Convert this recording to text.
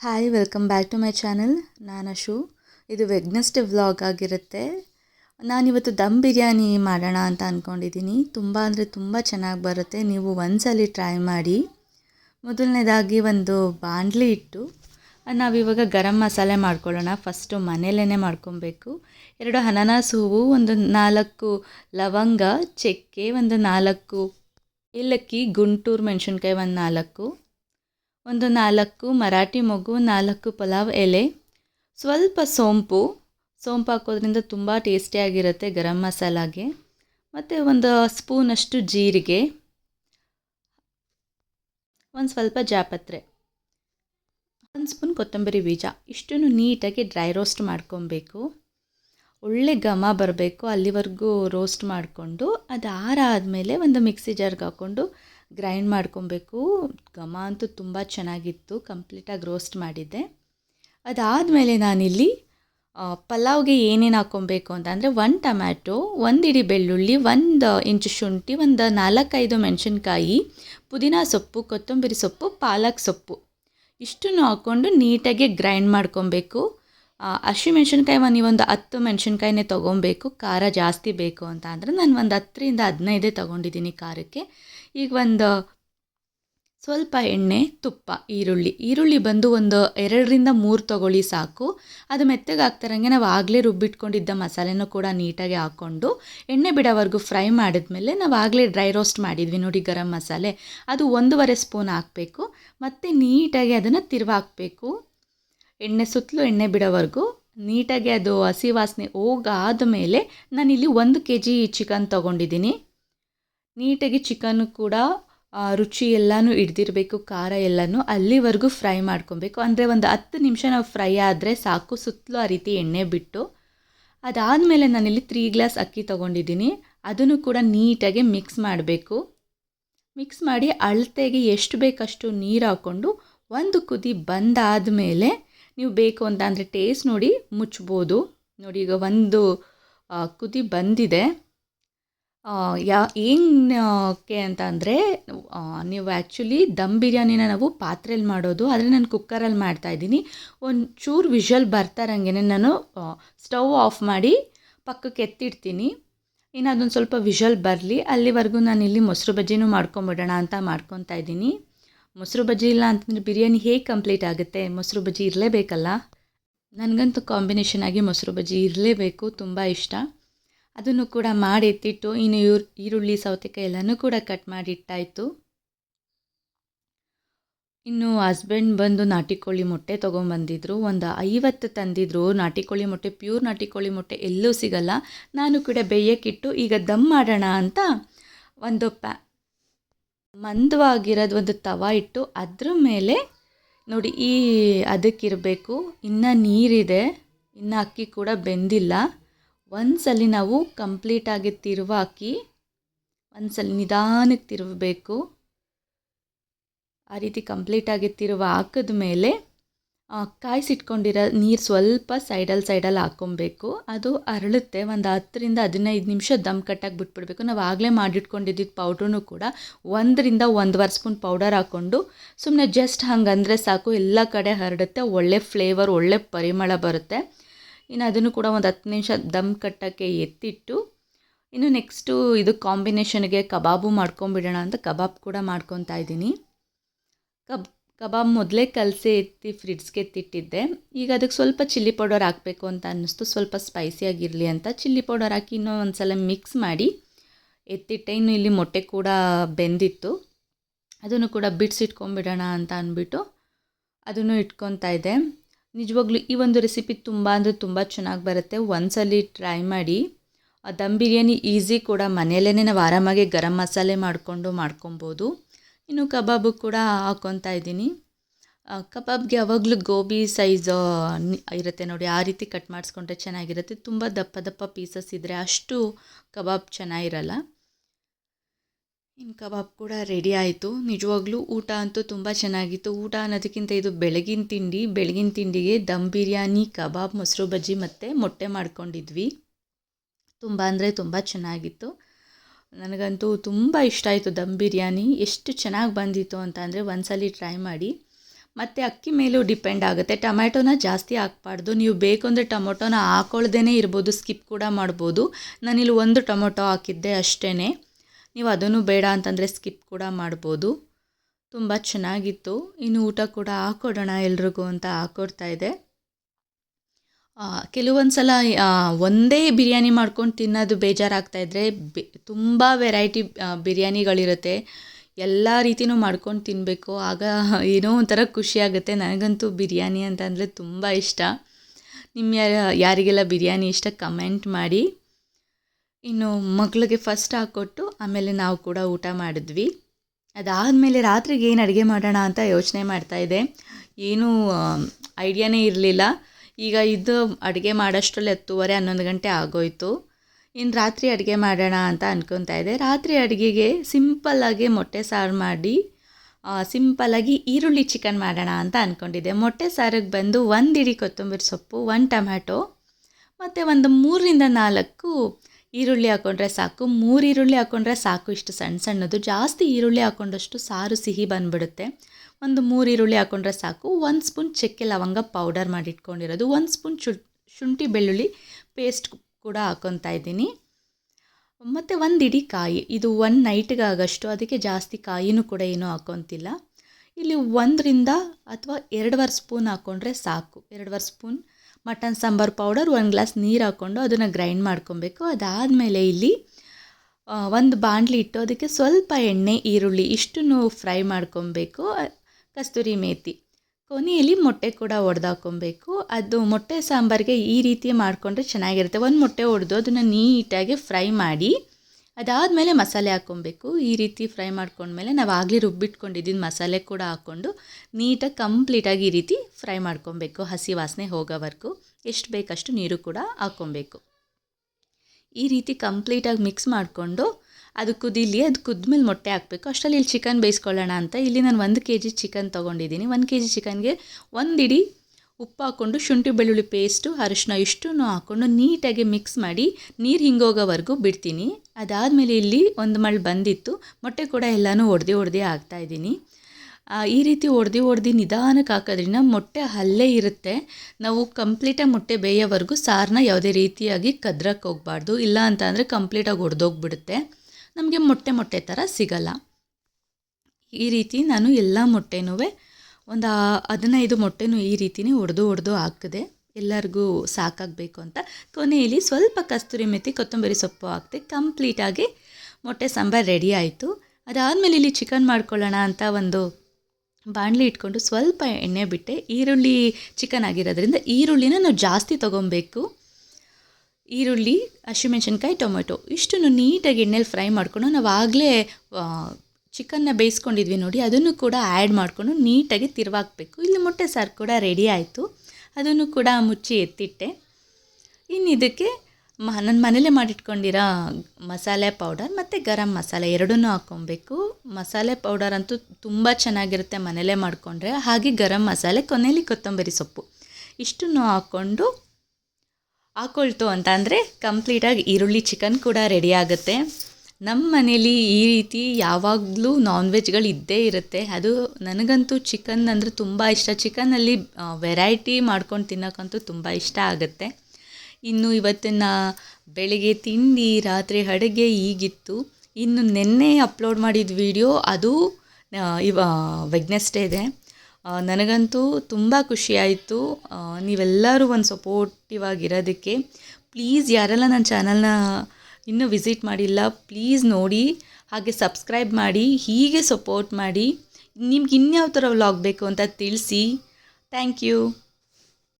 Hi welcome back to my channel ನಾನು ಅಶು. ಇದು Wednesday vlog ಆಗಿರುತ್ತೆ. ನಾನಿವತ್ತು ದಮ್ ಬಿರಿಯಾನಿ ಮಾಡೋಣ ಅಂತ ಅಂದ್ಕೊಂಡಿದ್ದೀನಿ ತುಂಬ ಅಂದರೆ ತುಂಬ ಚೆನ್ನಾಗಿ ಬರುತ್ತೆ. ನೀವು ಒಂದ್ಸಲಿ ಟ್ರೈ ಮಾಡಿ. ಮೊದಲನೇದಾಗಿ ಒಂದು ಬಾಣಲಿ ಇಟ್ಟು, ನಾವಿವಾಗ ಗರಂ ಮಸಾಲೆ ಮಾಡ್ಕೊಳ್ಳೋಣ. ಫಸ್ಟು ಮನೇಲೇ ಮಾಡ್ಕೊಬೇಕು. ಎರಡು ಅನಾನಸ್ ಹೂವು, ಒಂದು ನಾಲ್ಕು ಲವಂಗ, ಚಕ್ಕೆ, ಒಂದು ನಾಲ್ಕು ಏಲಕ್ಕಿ, ಗುಂಟೂರು ಮೆಣಸಿನ್ಕಾಯಿ, ಒಂದು ನಾಲ್ಕು. ಒಂದು ನಾಲ್ಕು ಮರಾಠಿ ಮೊಗ್ಗು, ನಾಲ್ಕು ಪಲಾವ್ ಎಲೆ, ಸ್ವಲ್ಪ ಸೋಂಪು. ಸೋಂಪು ಹಾಕೋದ್ರಿಂದ ತುಂಬ ಟೇಸ್ಟಿಯಾಗಿರುತ್ತೆ ಗರಂ ಮಸಾಲಾಗೆ. ಮತ್ತು ಒಂದು ಸ್ಪೂನಷ್ಟು ಜೀರಿಗೆ. ಒಂದು ಸ್ವಲ್ಪ ಜಾಪತ್ರೆ. ಒಂದು ಸ್ಪೂನ್ ಕೊತ್ತಂಬರಿ ಬೀಜ. ಇಷ್ಟನ್ನು ನೀಟಾಗಿ ಡ್ರೈ ರೋಸ್ಟ್ ಮಾಡ್ಕೊಬೇಕು. ಒಳ್ಳೆ ಘಮ ಬರಬೇಕು ಅಲ್ಲಿವರೆಗೂ ರೋಸ್ಟ್ ಮಾಡಿಕೊಂಡು ಅದು ಆರಾದಮೇಲೆ ಒಂದು ಮಿಕ್ಸಿ ಜಾರ್ಗೆ ಹಾಕ್ಕೊಂಡು ಗ್ರೈಂಡ್ ಮಾಡ್ಕೊಬೇಕು. ಘಮ ಅಂತೂ ತುಂಬ ಚೆನ್ನಾಗಿತ್ತು. ಕಂಪ್ಲೀಟಾಗಿ ರೋಸ್ಟ್ ಮಾಡಿದ್ದೆ. ಅದಾದಮೇಲೆ ನಾನಿಲ್ಲಿ ಪಲಾವ್ಗೆ ಏನೇನು ಹಾಕ್ಕೊಬೇಕು ಅಂತ ಅಂದರೆ ಒಂದು ಟಮ್ಯಾಟೊ, ಒಂದು ಇಡಿ ಬೆಳ್ಳುಳ್ಳಿ ಒಂದು ಇಂಚು ಶುಂಠಿ, ಒಂದು ನಾಲ್ಕೈದು ಮೆಣಸಿನ್ಕಾಯಿ, ಪುದೀನ ಸೊಪ್ಪು, ಕೊತ್ತಂಬರಿ ಸೊಪ್ಪು, ಪಾಲಕ್ ಸೊಪ್ಪು. ಇಷ್ಟನ್ನು ಹಾಕ್ಕೊಂಡು ನೀಟಾಗಿ ಗ್ರೈಂಡ್ ಮಾಡ್ಕೊಬೇಕು. ಹಸಿಮೆಣ್ಸಿನ್ಕಾಯಿ ಒಂದು ನೀವೊಂದು ಹತ್ತು ಮೆಣಸಿನ್ಕಾಯಿನೇ ತೊಗೊಬೇಕು. ಖಾರ ಜಾಸ್ತಿ ಬೇಕು ಅಂತ ನಾನು ಒಂದು ಹತ್ತರಿಂದ ಹದಿನೈದೇ ತೊಗೊಂಡಿದ್ದೀನಿ ಖಾರಕ್ಕೆ. ಈಗ ಒಂದು ಸ್ವಲ್ಪ ಎಣ್ಣೆ, ತುಪ್ಪ, ಈರುಳ್ಳಿ. ಈರುಳ್ಳಿ ಬಂದು ಒಂದು ಎರಡರಿಂದ ಮೂರು ತೊಗೊಳ್ಳಿ ಸಾಕು. ಅದು ಮೆತ್ತಗೆ ಹಾಕ್ತಾರಂಗೆ ನಾವು ಆಗಲೇ ರುಬ್ಬಿಟ್ಕೊಂಡಿದ್ದ ಮಸಾಲೆನೂ ಕೂಡ ನೀಟಾಗಿ ಹಾಕ್ಕೊಂಡು ಎಣ್ಣೆ ಬಿಡೋವರೆಗೂ ಫ್ರೈ ಮಾಡಿದ್ಮೇಲೆ ನಾವು ಆಗಲೇ ಡ್ರೈ ರೋಸ್ಟ್ ಮಾಡಿದ್ವಿ ನೋಡಿ ಗರಂ ಮಸಾಲೆ. ಅದು ಒಂದೂವರೆ ಸ್ಪೂನ್ ಹಾಕಬೇಕು. ಮತ್ತು ನೀಟಾಗಿ ಅದನ್ನು ತಿರುವಾಕಬೇಕು. ಎಣ್ಣೆ ಸುತ್ತಲೂ ಎಣ್ಣೆ ಬಿಡೋವರೆಗೂ ನೀಟಾಗಿ ಅದು ಹಸಿ ವಾಸನೆ ಹೋಗಾದ ಮೇಲೆ ನಾನಿಲ್ಲಿ ಒಂದು ಕೆ ಜಿ ಚಿಕನ್ ತೊಗೊಂಡಿದ್ದೀನಿ. ನೀಟಾಗಿ ಚಿಕನ್ನು ಕೂಡ ರುಚಿ ಎಲ್ಲನೂ ಹಿಡ್ದಿರಬೇಕು, ಖಾರ ಎಲ್ಲನೂ ಅಲ್ಲಿವರೆಗೂ ಫ್ರೈ ಮಾಡ್ಕೊಬೇಕು. ಅಂದರೆ ಒಂದು ಹತ್ತು ನಿಮಿಷ ನಾವು ಫ್ರೈ ಆದರೆ ಸಾಕು, ಸುತ್ತಲೂ ಆ ರೀತಿ ಎಣ್ಣೆ ಬಿಟ್ಟು. ಅದಾದಮೇಲೆ ನಾನಿಲ್ಲಿ ತ್ರೀ ಗ್ಲಾಸ್ ಅಕ್ಕಿ ತೊಗೊಂಡಿದ್ದೀನಿ. ಅದನ್ನು ಕೂಡ ನೀಟಾಗಿ ಮಿಕ್ಸ್ ಮಾಡಬೇಕು. ಮಿಕ್ಸ್ ಮಾಡಿ ಅಳತೆಗೆ ಎಷ್ಟು ಬೇಕಷ್ಟು ನೀರು ಹಾಕ್ಕೊಂಡು ಒಂದು ಕುದಿ ಬಂದಾದ ಮೇಲೆ ನೀವು ಬೇಕು ಅಂತ ಅಂದರೆ ಟೇಸ್ಟ್ ನೋಡಿ ಮುಚ್ಬೋದು. ನೋಡಿ ಈಗ ಒಂದು ಕುದಿ ಬಂದಿದೆ. ಯಾ ಏನಕ್ಕೆ ಅಂತ ಅಂದರೆ ನೀವು ಆ್ಯಕ್ಚುಲಿ ದಮ್ ಬಿರಿಯಾನಿನ ನಾವು ಪಾತ್ರೆಯಲ್ಲಿ ಮಾಡೋದು, ಆದರೆ ನಾನು ಕುಕ್ಕರಲ್ಲಿ ಮಾಡ್ತಾಯಿದ್ದೀನಿ ಒಂದು ಚೂರು ವಿಷಲ್ ಬರ್ತಾರಂಗೆ ನಾನು ಸ್ಟವ್ ಆಫ್ ಮಾಡಿ ಪಕ್ಕಕ್ಕೆ ಎತ್ತಿಡ್ತೀನಿ. ಇನ್ನು ಅದೊಂದು ಸ್ವಲ್ಪ ವಿಷಲ್ ಬರಲಿ, ಅಲ್ಲಿವರೆಗೂ ನಾನು ಇಲ್ಲಿ ಮೊಸರು ಬಜ್ಜಿನೂ ಮಾಡ್ಕೊಂಬಿಡೋಣ ಅಂತ ಮಾಡ್ಕೊತಾ ಇದ್ದೀನಿ. ಮೊಸರು ಬಜ್ಜಿ ಇಲ್ಲ ಅಂತಂದರೆ ಬಿರಿಯಾನಿ ಹೇಗೆ ಕಂಪ್ಲೀಟ್ ಆಗುತ್ತೆ? ಮೊಸರು ಬಜ್ಜಿ ಇರಲೇಬೇಕಲ್ಲ? ನನಗಂತೂ ಕಾಂಬಿನೇಷನ್ ಆಗಿ ಮೊಸರು ಬಜ್ಜಿ ಇರಲೇಬೇಕು, ತುಂಬ ಇಷ್ಟ. ಅದನ್ನು ಕೂಡ ಮಾಡಿಟ್ಟಿಟ್ಟು, ಇನ್ನು ಇವ್ರು ಈರುಳ್ಳಿ, ಸೌತೆಕಾಯಿ ಎಲ್ಲನೂ ಕೂಡ ಕಟ್ ಮಾಡಿಟ್ಟಾಯಿತು. ಇನ್ನು ಹಸ್ಬೆಂಡ್ ಬಂದು ನಾಟಿ ಕೋಳಿ ಮೊಟ್ಟೆ ತೊಗೊಂಬಂದಿದ್ರು. ಒಂದು ಐವತ್ತು ತಂದಿದ್ರು. ನಾಟಿ ಕೋಳಿ ಮೊಟ್ಟೆ ಪ್ಯೂರ್ ನಾಟಿ ಕೋಳಿ ಮೊಟ್ಟೆ ಎಲ್ಲೂ ಸಿಗಲ್ಲ. ನಾನು ಕೂಡ ಬೇಯಕ್ಕಿಟ್ಟು ಈಗ ದಮ್ ಮಾಡೋಣ ಅಂತ ಒಂದು ಪ್ಯಾ, ಮಂದವಾಗಿರೋದು ಒಂದು ತವ ಇಟ್ಟು ಅದ್ರ ಮೇಲೆ ನೋಡಿ ಈ ಅದಕ್ಕಿರಬೇಕು. ಇನ್ನೂ ನೀರಿದೆ. ಇನ್ನು ಅಕ್ಕಿ ಕೂಡ ಬೆಂದಿಲ್ಲ. ಒಂದ್ಸಲಿ ನಾವು ಕಂಪ್ಲೀಟಾಗಿ ತಿರುವಾಕಿ, ಒಂದ್ಸಲಿ ನಿಧಾನಕ್ಕೆ ತಿರುವಬೇಕು. ಆ ರೀತಿ ಕಂಪ್ಲೀಟಾಗಿ ತಿರುವ ಹಾಕಿದ ಮೇಲೆ ಕಾಯಿಸಿಟ್ಕೊಂಡಿರೋ ನೀರು ಸ್ವಲ್ಪ ಸೈಡಲ್ಲಿ ಸೈಡಲ್ಲಿ ಹಾಕ್ಕೊಬೇಕು ಅದು ಅರಳುತ್ತೆ, ಒಂದು ಹತ್ತರಿಂದ ಹದಿನೈದು ನಿಮಿಷ ದಮ್ ಕಟ್ಟಾಗಿ ಬಿಟ್ಬಿಡ್ಬೇಕು. ನಾವು ಆಗಲೇ ಮಾಡಿಟ್ಕೊಂಡಿದ್ದಿದ್ದು ಪೌಡ್ರೂ ಕೂಡ ಒಂದರಿಂದ ಒಂದುವರೆ ಸ್ಪೂನ್ ಪೌಡರ್ ಹಾಕ್ಕೊಂಡು ಸುಮ್ಮನೆ ಜಸ್ಟ್ ಹಂಗಂದರೆ ಸಾಕು, ಎಲ್ಲ ಕಡೆ ಹರಡುತ್ತೆ, ಒಳ್ಳೆ ಫ್ಲೇವರ್ ಒಳ್ಳೆ ಪರಿಮಳ ಬರುತ್ತೆ. ಇನ್ನು ಅದನ್ನು ಕೂಡ ಒಂದು ಹತ್ತು ನಿಮಿಷ ದಮ್ ಕಟ್ಟೋಕ್ಕೆ ಎತ್ತಿಟ್ಟು, ಇನ್ನು ನೆಕ್ಸ್ಟು ಇದು ಕಾಂಬಿನೇಷನ್ಗೆ ಕಬಾಬು ಮಾಡ್ಕೊಂಬಿಡೋಣ ಅಂತ ಕಬಾಬ್ ಕೂಡ ಮಾಡ್ಕೊತಾ ಇದ್ದೀನಿ. ಕಬ್, ಕಬಾಬ್ ಮೊದಲೇ ಕಲಸಿ ಎತ್ತಿ ಫ್ರಿಡ್ಜ್ಗೆ ಎತ್ತಿಟ್ಟಿದ್ದೆ. ಈಗ ಅದಕ್ಕೆ ಸ್ವಲ್ಪ ಚಿಲ್ಲಿ ಪೌಡರ್ ಹಾಕಬೇಕು ಅಂತ ಅನ್ನಿಸ್ತು. ಸ್ವಲ್ಪ ಸ್ಪೈಸಿಯಾಗಿರಲಿ ಅಂತ ಚಿಲ್ಲಿ ಪೌಡರ್ ಹಾಕಿ ಇನ್ನೂ ಒಂದು ಸಲ ಮಿಕ್ಸ್ ಮಾಡಿ ಎತ್ತಿಟ್ಟೆ. ಇನ್ನು ಇಲ್ಲಿ ಮೊಟ್ಟೆ ಕೂಡ ಬೆಂದಿತ್ತು. ಅದನ್ನು ಕೂಡ ಬಿಡಿಸಿಟ್ಕೊಂಬಿಡೋಣ ಅಂತ ಅಂದ್ಬಿಟ್ಟು ಅದನ್ನು ಇಟ್ಕೊತಾ ಇದ್ದೆ. ನಿಜವಾಗ್ಲೂ ಈ ಒಂದು ರೆಸಿಪಿ ತುಂಬ ಅಂದರೆ ತುಂಬ ಚೆನ್ನಾಗಿ ಬರುತ್ತೆ. ಒಂದ್ಸಲಿ ಟ್ರೈ ಮಾಡಿ ದಮ್ ಬಿರಿಯಾನಿ ಈಸಿ ಕೂಡ ಮನೆಯಲ್ಲೇ ನಾವು ಆರಾಮಾಗಿ ಗರಂ ಮಸಾಲೆ ಮಾಡಿಕೊಂಡು ಮಾಡ್ಕೊಬೋದು. ಇನ್ನು ಕಬಾಬು ಕೂಡ ಹಾಕ್ಕೊತಾ ಇದ್ದೀನಿ. ಕಬಾಬ್ಗೆ ಯಾವಾಗಲೂ ಗೋಬಿ ಸೈಜ್ ಇರುತ್ತೆ ನೋಡಿ, ಆ ರೀತಿ ಕಟ್ ಮಾಡಿಸ್ಕೊಂಡ್ರೆ ಚೆನ್ನಾಗಿರುತ್ತೆ. ತುಂಬ ದಪ್ಪ ದಪ್ಪ ಪೀಸಸ್ ಇದ್ದರೆ ಅಷ್ಟು ಕಬಾಬ್ ಚೆನ್ನಾಗಿರಲ್ಲ. ಇನ್ನು ಕಬಾಬ್ ಕೂಡ ರೆಡಿ ಆಯಿತು. ನಿಜವಾಗ್ಲೂ ಊಟ ಅಂತೂ ತುಂಬ ಚೆನ್ನಾಗಿತ್ತು. ಊಟ ಅನ್ನೋದಕ್ಕಿಂತ ಇದು ಬೆಳಗಿನ ತಿಂಡಿ, ಬೆಳಗಿನ ತಿಂಡಿಗೆ ದಮ್ ಬಿರಿಯಾನಿ, ಕಬಾಬ್, ಮೊಸರು ಬಜ್ಜಿ ಮತ್ತು ಮೊಟ್ಟೆ ಮಾಡ್ಕೊಂಡಿದ್ವಿ. ತುಂಬ ಅಂದರೆ ತುಂಬ ಚೆನ್ನಾಗಿತ್ತು. ನನಗಂತೂ ತುಂಬ ಇಷ್ಟ ಆಯಿತು ದಮ್ ಬಿರಿಯಾನಿ. ಎಷ್ಟು ಚೆನ್ನಾಗಿ ಬಂದಿತ್ತು ಅಂತ ಅಂದರೆ ಒಂದ್ಸಲಿ ಟ್ರೈ ಮಾಡಿ. ಮತ್ತು ಅಕ್ಕಿ ಮೇಲೂ ಡಿಪೆಂಡ್ ಆಗುತ್ತೆ. ಟೊಮ್ಯಾಟೊನ ಜಾಸ್ತಿ ಹಾಕ್ಬಾರ್ದು. ನೀವು ಬೇಕು ಅಂದರೆ ಟೊಮೊಟೊನ ಹಾಕೊಳ್ದೇ ಇರ್ಬೋದು ಸ್ಕಿಪ್ ಕೂಡ ಮಾಡ್ಬೋದು. ನಾನಿಲ್ಲಿ ಒಂದು ಟೊಮೊಟೊ ಹಾಕಿದ್ದೆ ಅಷ್ಟೇ ನೀವು ಅದನ್ನು ಬೇಡ ಅಂತಂದರೆ ಸ್ಕಿಪ್ ಕೂಡ ಮಾಡ್ಬೋದು. ತುಂಬ ಚೆನ್ನಾಗಿತ್ತು. ಇನ್ನು ಊಟ ಕೂಡ ಹಾಕ್ಕೊಡೋಣ ಎಲ್ರಿಗೂ ಅಂತ ಹಾಕ್ಕೊಡ್ತಾ ಇದೆ. ಕೆಲವೊಂದು ಸಲ ಒಂದೇ ಬಿರಿಯಾನಿ ಮಾಡ್ಕೊಂಡು ತಿನ್ನೋದು ಬೇಜಾರಾಗ್ತಾಯಿದ್ರೆ ಬೆ, ತುಂಬ ವೆರೈಟಿ ಬಿರಿಯಾನಿಗಳಿರುತ್ತೆ. ಎಲ್ಲ ರೀತಿಯೂ ಮಾಡ್ಕೊಂಡು ತಿನ್ನಬೇಕು ಆಗ ಏನೋ ಒಂಥರ ಖುಷಿಯಾಗುತ್ತೆ ನನಗಂತೂ ಬಿರಿಯಾನಿ ಅಂತಂದರೆ ತುಂಬ ಇಷ್ಟ. ನಿಮ್ಮ ಯಾರಿಗೆಲ್ಲ ಬಿರಿಯಾನಿ ಇಷ್ಟ ಕಮೆಂಟ್ ಮಾಡಿ. ಇನ್ನು ಮಗಳಿಗೆ ಫಸ್ಟ್ ಹಾಕ್ಕೊಟ್ಟು ಆಮೇಲೆ ನಾವು ಕೂಡ ಊಟ ಮಾಡಿದ್ವಿ. ಅದಾದಮೇಲೆ ರಾತ್ರಿಗೆ ಏನು ಅಡುಗೆ ಮಾಡೋಣ ಅಂತ ಯೋಚನೆ ಮಾಡ್ತಾಯಿದ್ದೆ ಏನೂ ಐಡಿಯಾನೇ ಇರಲಿಲ್ಲ. ಈಗ ಇದು ಅಡುಗೆ ಮಾಡೋಷ್ಟರಲ್ಲಿ ಹತ್ತುವರೆ, ಹನ್ನೊಂದು ಗಂಟೆ ಆಗೋಯಿತು. ಇನ್ನು ರಾತ್ರಿ ಅಡುಗೆ ಮಾಡೋಣ ಅಂತ ಅನ್ಕೊತಾ ಇದ್ದೆ ರಾತ್ರಿ ಅಡುಗೆಗೆ ಸಿಂಪಲ್ಲಾಗಿ ಮೊಟ್ಟೆ ಸಾರು ಮಾಡಿ ಸಿಂಪಲ್ಲಾಗಿ ಈರುಳ್ಳಿ ಚಿಕನ್ ಮಾಡೋಣ ಅಂತ ಅಂದ್ಕೊಂಡಿದ್ದೆ ಮೊಟ್ಟೆ ಸಾರಿಗೆ ಬಂದು ಒಂದು ಇಡೀ ಕೊತ್ತಂಬರಿ ಸೊಪ್ಪು, ಒಂದು ಟೊಮ್ಯಾಟೊ, ಮತ್ತು ಒಂದು ಮೂರರಿಂದ ನಾಲ್ಕು ಈರುಳ್ಳಿ ಹಾಕ್ಕೊಂಡ್ರೆ ಸಾಕು, ಮೂರು ಈರುಳ್ಳಿ ಹಾಕ್ಕೊಂಡ್ರೆ ಸಾಕು. ಇಷ್ಟು ಸಣ್ಣ ಸಣ್ಣದು. ಜಾಸ್ತಿ ಈರುಳ್ಳಿ ಹಾಕ್ಕೊಂಡಷ್ಟು ಸಾರು ಸಿಹಿ ಬಂದುಬಿಡುತ್ತೆ. ಒಂದು ಮೂರು ಈರುಳ್ಳಿ ಹಾಕ್ಕೊಂಡ್ರೆ ಸಾಕು. ಒಂದು ಸ್ಪೂನ್ ಚಕ್ಕೆ ಲವಂಗ ಪೌಡರ್ ಮಾಡಿಟ್ಕೊಂಡಿರೋದು. ಒಂದು ಸ್ಪೂನ್ ಶುಂಠಿ ಬೆಳ್ಳುಳ್ಳಿ ಪೇಸ್ಟ್ ಕೂಡ ಹಾಕ್ಕೊತಾ ಇದ್ದೀನಿ. ಮತ್ತು ಒಂದು ಇಡೀ ಕಾಯಿ. ಇದು ಒನ್ ನೈಟ್ಗೆ ಆಗೋಷ್ಟು. ಅದಕ್ಕೆ ಜಾಸ್ತಿ ಕಾಯಿನೂ ಕೂಡ ಏನೂ ಹಾಕ್ಕೊತಿಲ್ಲ ಇಲ್ಲಿ ಒಂದರಿಂದ ಅಥವಾ ಎರಡುವರೆ ಸ್ಪೂನ್ ಹಾಕ್ಕೊಂಡ್ರೆ ಸಾಕು. ಎರಡುವರೆ ಸ್ಪೂನ್ ಮಟನ್ ಸಾಂಬಾರು ಪೌಡರ್ ಒಂದು ಗ್ಲಾಸ್ ನೀರು ಹಾಕ್ಕೊಂಡು ಅದನ್ನು ಗ್ರೈಂಡ್ ಮಾಡ್ಕೊಬೇಕು. ಅದಾದಮೇಲೆ ಇಲ್ಲಿ ಒಂದು ಬಾಣಲಿ ಇಟ್ಟು ಅದಕ್ಕೆ ಸ್ವಲ್ಪ ಎಣ್ಣೆ, ಈರುಳ್ಳಿ ಇಷ್ಟನ್ನು ಫ್ರೈ ಮಾಡ್ಕೊಬೇಕು. ಕಸ್ತೂರಿ ಮೇಥಿ ಕೊನೆಯಲ್ಲಿ ಮೊಟ್ಟೆ ಕೂಡ ಒಡೆದಾಕೊಬೇಕು. ಅದು ಮೊಟ್ಟೆ ಸಾಂಬಾರಿಗೆ ಈ ರೀತಿ ಮಾಡಿಕೊಂಡ್ರೆ ಚೆನ್ನಾಗಿರುತ್ತೆ. ಒಂದು ಮೊಟ್ಟೆ ಒಡೆದು ಅದನ್ನು ನೀಟಾಗಿ ಫ್ರೈ ಮಾಡಿ ಅದಾದಮೇಲೆ ಮಸಾಲೆ ಹಾಕ್ಕೊಬೇಕು. ಈ ರೀತಿ ಫ್ರೈ ಮಾಡ್ಕೊಂಡ್ಮೇಲೆ ನಾವು ಆಗಲೇ ರುಬ್ಬಿಟ್ಕೊಂಡಿದ್ದಿದ್ದು ಮಸಾಲೆ ಕೂಡ ಹಾಕ್ಕೊಂಡು ನೀಟಾಗಿ ಕಂಪ್ಲೀಟಾಗಿ ಈ ರೀತಿ ಫ್ರೈ ಮಾಡ್ಕೊಬೇಕು. ಹಸಿ ವಾಸನೆ ಹೋಗೋವರೆಗೂ. ಎಷ್ಟು ಬೇಕಷ್ಟು ನೀರು ಕೂಡ ಹಾಕ್ಕೊಬೇಕು. ಈ ರೀತಿ ಕಂಪ್ಲೀಟಾಗಿ ಮಿಕ್ಸ್ ಮಾಡಿಕೊಂಡು ಅದು ಕುದಿಲಿ, ಅದು ಕುದ್ಮೇಲೆ ಮೊಟ್ಟೆ ಹಾಕಬೇಕು. ಅಷ್ಟರಲ್ಲಿ ಇಲ್ಲಿ ಚಿಕನ್ ಬೇಯಿಸ್ಕೊಳ್ಳೋಣ ಅಂತ. ಇಲ್ಲಿ ನಾನು ಒಂದು ಕೆ ಜಿ ಚಿಕನ್ ತೊಗೊಂಡಿದ್ದೀನಿ. ಒಂದು ಕೆ ಜಿ ಚಿಕನ್ಗೆ ಒಂದು ಇಡೀ ಉಪ್ಪು ಹಾಕ್ಕೊಂಡು ಶುಂಠಿ ಬೆಳ್ಳುಳ್ಳಿ ಪೇಸ್ಟು ಅರಿಶಿನ ಇಷ್ಟೂ ಹಾಕ್ಕೊಂಡು ನೀಟಾಗಿ ಮಿಕ್ಸ್ ಮಾಡಿ ನೀರು ಹಿಂಗೋಗೋವರೆಗೂ ಬಿಡ್ತೀನಿ. ಅದಾದಮೇಲೆ ಇಲ್ಲಿ ಒಂದು ಮಳೆ ಬಂದಿತ್ತು. ಮೊಟ್ಟೆ ಕೂಡ ಎಲ್ಲನೂ ಒಡೆದು ಒಡೆದೇ ಹಾಕ್ತಾಯಿದ್ದೀನಿ ಈ ರೀತಿ ಒಡೆದು ಒಡೆದು ನಿಧಾನಕ್ಕೆ ಹಾಕೋದ್ರಿಂದ ಮೊಟ್ಟೆ ಅಲ್ಲೇ ಇರುತ್ತೆ. ನಾವು ಕಂಪ್ಲೀಟಾಗಿ ಮೊಟ್ಟೆ ಬೇಯೋವರೆಗೂ ಸಾರನ್ನ ಯಾವುದೇ ರೀತಿಯಾಗಿ ಕದ್ರಕ್ಕೆ ಹೋಗಬಾರ್ದು. ಇಲ್ಲ ಅಂತ ಅಂದರೆ ಕಂಪ್ಲೀಟಾಗಿ ಒಡೆದೋಗ್ಬಿಡುತ್ತೆ. ನಮಗೆ ಮೊಟ್ಟೆ ಮೊಟ್ಟೆ ಥರ ಸಿಗಲ್ಲ. ಈ ರೀತಿ ನಾನು ಎಲ್ಲ ಮೊಟ್ಟೆನೂ ಒಂದು ಹದಿನೈದು ಮೊಟ್ಟೆನೂ ಈ ರೀತಿನೇ ಒಡೆದು ಒಡೆದು ಹಾಕಿದೆ. ಎಲ್ಲರಿಗೂ ಸಾಕಾಗಬೇಕು ಅಂತ. ಕೊನೆಯಲ್ಲಿ ಸ್ವಲ್ಪ ಕಸ್ತೂರಿ ಮೆತ್ತಿ ಕೊತ್ತಂಬರಿ ಸೊಪ್ಪು ಹಾಕ್ತೆ. ಕಂಪ್ಲೀಟಾಗಿ ಮೊಟ್ಟೆ ಸಾಂಬಾರು ರೆಡಿ ಆಯಿತು. ಅದಾದಮೇಲೆ ಇಲ್ಲಿ ಚಿಕನ್ ಮಾಡ್ಕೊಳ್ಳೋಣ ಅಂತ ಒಂದು ಬಾಣಲಿ ಇಟ್ಕೊಂಡು ಸ್ವಲ್ಪ ಎಣ್ಣೆ ಬಿಟ್ಟೆ. ಈರುಳ್ಳಿ ಚಿಕನ್ ಆಗಿರೋದ್ರಿಂದ ಈರುಳ್ಳಿನ ನಾವು ಜಾಸ್ತಿ ತೊಗೊಬೇಕು. ಈರುಳ್ಳಿ, ಹಸಿಮೆಣ್ಸಿನ್ಕಾಯಿ, ಟೊಮೆಟೊ ಇಷ್ಟನ್ನು ನೀಟಾಗಿ ಎಣ್ಣೆಲಿ ಫ್ರೈ ಮಾಡಿಕೊಂಡು ನಾವು ಆಗಲೇ ಚಿಕನ್ನ ಬೇಯಿಸ್ಕೊಂಡಿದ್ವಿ ನೋಡಿ, ಅದನ್ನು ಕೂಡ ಆ್ಯಡ್ ಮಾಡಿಕೊಂಡು ನೀಟಾಗಿ ತಿರುವಾಕಬೇಕು. ಇಲ್ಲಿ ಮೊಟ್ಟೆ ಸಾರು ಕೂಡ ರೆಡಿ ಆಯಿತು. ಅದನ್ನು ಕೂಡ ಮುಚ್ಚಿ ಎತ್ತಿಟ್ಟೆ. ಇನ್ನು ಇದಕ್ಕೆ ಮ ನನ್ನ ಮನೇಲೆ ಮಾಡಿಟ್ಕೊಂಡಿರೋ ಮಸಾಲೆ ಪೌಡರ್ ಮತ್ತು ಗರಂ ಮಸಾಲೆ ಎರಡನ್ನೂ ಹಾಕ್ಕೊಬೇಕು. ಮಸಾಲೆ ಪೌಡರ್ ಅಂತೂ ತುಂಬ ಚೆನ್ನಾಗಿರುತ್ತೆ ಮನೇಲೇ ಮಾಡಿಕೊಂಡ್ರೆ. ಹಾಗೆ ಗರಂ ಮಸಾಲೆ ಕೊನೆಯಲ್ಲಿ ಕೊತ್ತಂಬರಿ ಸೊಪ್ಪು. ಇಷ್ಟನ್ನು ಹಾಕ್ಕೊಂಡು ಹಾಕೊಳ್ತು ಅಂತ ಅಂದರೆ ಕಂಪ್ಲೀಟಾಗಿ ಈರುಳ್ಳಿ ಚಿಕನ್ ಕೂಡ ರೆಡಿ ಆಗುತ್ತೆ. ನಮ್ಮ ಮನೇಲಿ ಈ ರೀತಿ ಯಾವಾಗಲೂ ನಾನ್ ವೆಜ್ಗಳು ಇದ್ದೇ ಇರುತ್ತೆ. ಅದು ನನಗಂತೂ ಚಿಕನ್ ಅಂದರೆ ತುಂಬ ಇಷ್ಟ. ಚಿಕನಲ್ಲಿ ವೆರೈಟಿ ಮಾಡ್ಕೊಂಡು ತಿನ್ನೋಕ್ಕಂತೂ ತುಂಬ ಇಷ್ಟ ಆಗುತ್ತೆ. ಇನ್ನು ಇವತ್ತಿನ ಬೆಳಿಗ್ಗೆ ತಿಂಡಿ, ರಾತ್ರಿ ಅಡುಗೆ ಈಗಿತ್ತು. ಇನ್ನು ನಿನ್ನೆ ಅಪ್ಲೋಡ್ ಮಾಡಿದ ವಿಡಿಯೋ ಅದು ಇವ ವೆಗ್ನೆಸ್ಡೇ ಇದೆ. ನನಗಂತೂ ತುಂಬ ಖುಷಿಯಾಯಿತು ನೀವೆಲ್ಲರೂ ಒಂದು ಸಪೋರ್ಟಿವ್ ಆಗಿರೋದಕ್ಕೆ. ಪ್ಲೀಸ್ ಯಾರೆಲ್ಲ ನನ್ನ ಚಾನಲ್ನ ಇನ್ನೂ ವಿಸಿಟ್ ಮಾಡಿಲ್ಲ ಪ್ಲೀಸ್ ನೋಡಿ, ಹಾಗೆ ಸಬ್ಸ್ಕ್ರೈಬ್ ಮಾಡಿ, ಹೀಗೆ ಸಪೋರ್ಟ್ ಮಾಡಿ, ನಿಮ್ಗೆ ಇನ್ಯಾವ ಥರ ವ್ಲಾಗ್ ಬೇಕು ಅಂತ ತಿಳಿಸಿ. Thank you